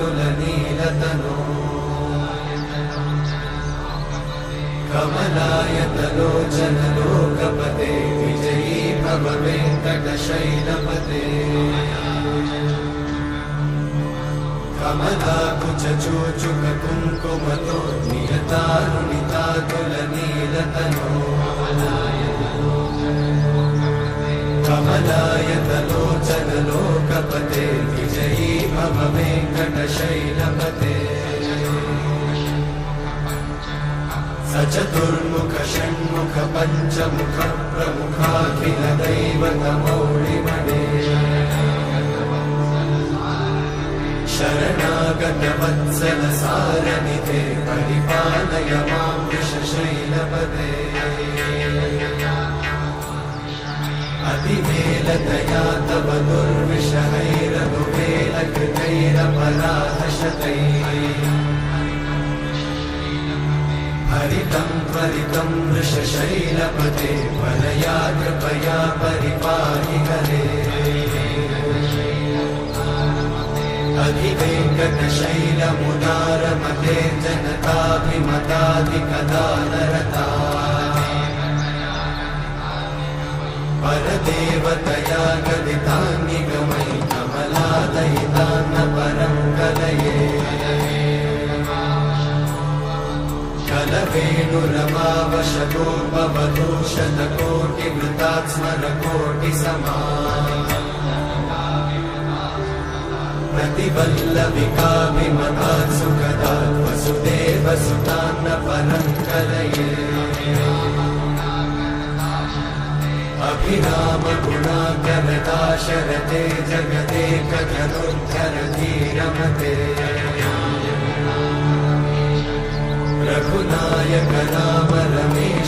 కమలతుల నీలతను కమలాయతలోచన లోకపతే విజయీ భవ వెంకటశైలపతే కమలాకుచూచుక కుంకుమతో నియతారుణితాకుల నీలతను కమలాయతలోచన లోకపతే విజయీ భవ వెంకట चतुर्मुख षण्मुख पञ्चमुख प्रमुखाखिल दैवतमौळिमणे शरणागतवत्सल सारनिधे परिपालय मां वृषशैलपते अतिवेलतया तव दुर्विषहैरघुवेलकृतैरपराधशतैः हरितं त्वरितं वृषशैलपते वरया कृपया परिपाहि हरे अधिवेङ्कटशैलमुदारमते जनताभिमताधिकदानरता। परदेवतया कलवेणुरमावशतोपवधूशतकोटिवृतात् स्मरकोटिसमा प्रतिवल्लविकाभिमतात् सुखदात् वसुदेवसुतान्न परं कलये अभिरामगुणाकरदाशरथे जगदेकधनुर्धरधीरमते रघुनायक राम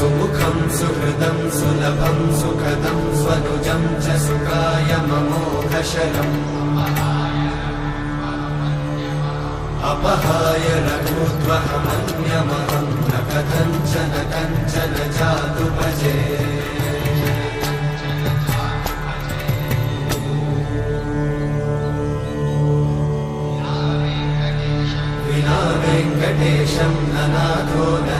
सुमुखं सुहृदं सुलभं सुखदं स्वनुजं च सुखाय ममोघशलम् अपहाय रघुद्वहमन्यमहं न कथञ्चन कञ्चन जातु भजे विना वेङ्कटेशं ननाथो ननाथः सदा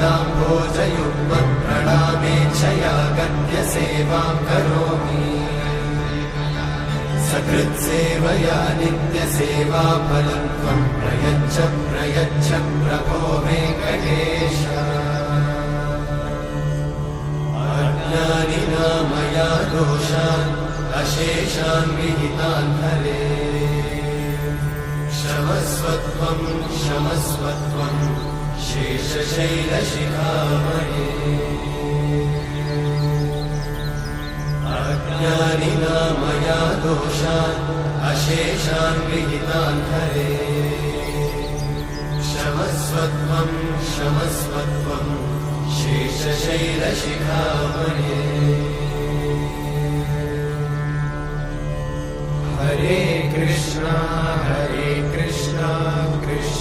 दूरतस्ते पदाम्भोजयुग्मत् प्रणामेच्छया गद्यसेवां करोमि। सकृत्सेवया नित्यसेवाफलं त्वं प्रयच्छ प्रयच्छ प्रभो वेङ्कटेश। अज्ञानिना मया दोषान् अशेषान् विहितान् हरे। शमस्वत्वं शमस्वत्वं शेषशैलशिखामणे अज्ञानिना मया दोषान् अशेषान् विहितान् हरे। शमस्वत्वं शमस्वत्वं शेषशैलशिखामणे हरे कृष्णा हरे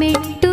മെട്ടു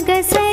ಸಗಸೆ